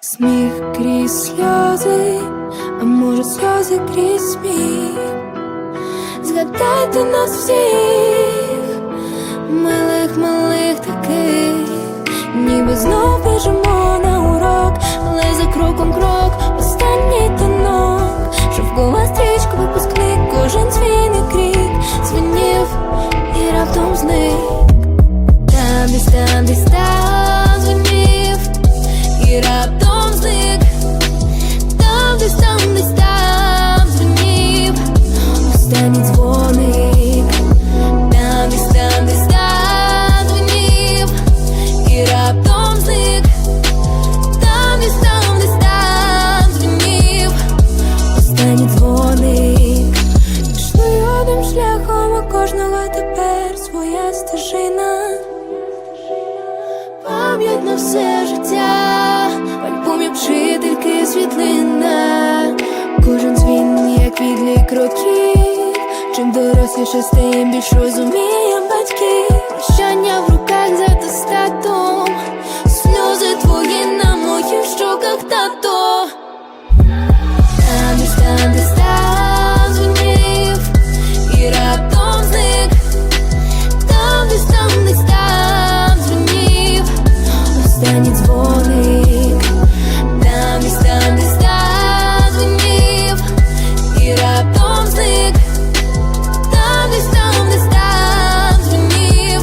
Сміх крізь сльози, а може сльози крізь сміх. Згадайте нас всіх, милих, милих таких, стежина. Пам'ять на все життя, в альбомі вчительки світлина. Кожен дзвін, як відлік років. Чим доросліше стає більш розумієм дзвоник. Там десь там десь там дзвонив і раптом зник. Там десь там десь там дзвонив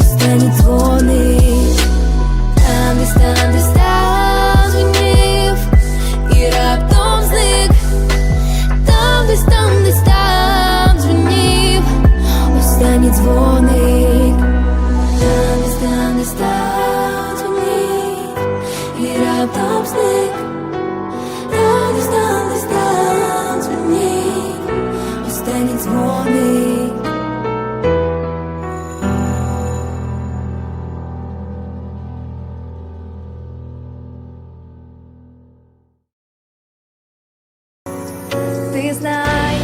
останній дзвоник. Там десь там десь там дзвонив і раптом зник. Там десь там десь там дзвонів останній дзвоник. Там десь там раптом зник. Десь там десь там дзвонив останній. Ти знай,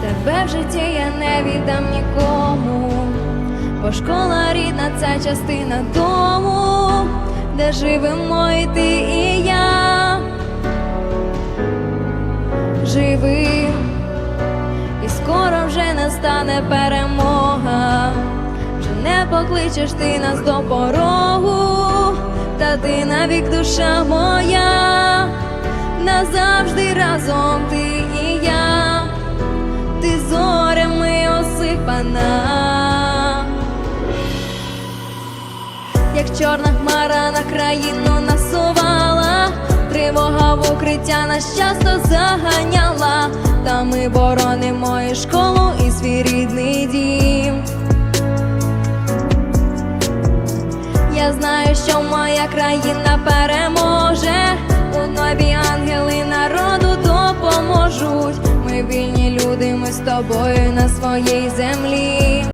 тебе в житті я не віддам нікому, бо школа рідна це частина дому, де живемо і ти, і я. Живи, і скоро вже настане перемога. Вже не покличеш ти нас до порогу, та ти навік душа моя назавжди разом ти і я, ти зорями осипана, як чорна хмара на країну насувала, тривога в укриття нас часто заганяла, та ми боронимо і школу, і свій рідний дім. Я знаю, що моя країна переможе. У небі ангели народу допоможуть. Ми вільні люди, ми з тобою на своїй землі.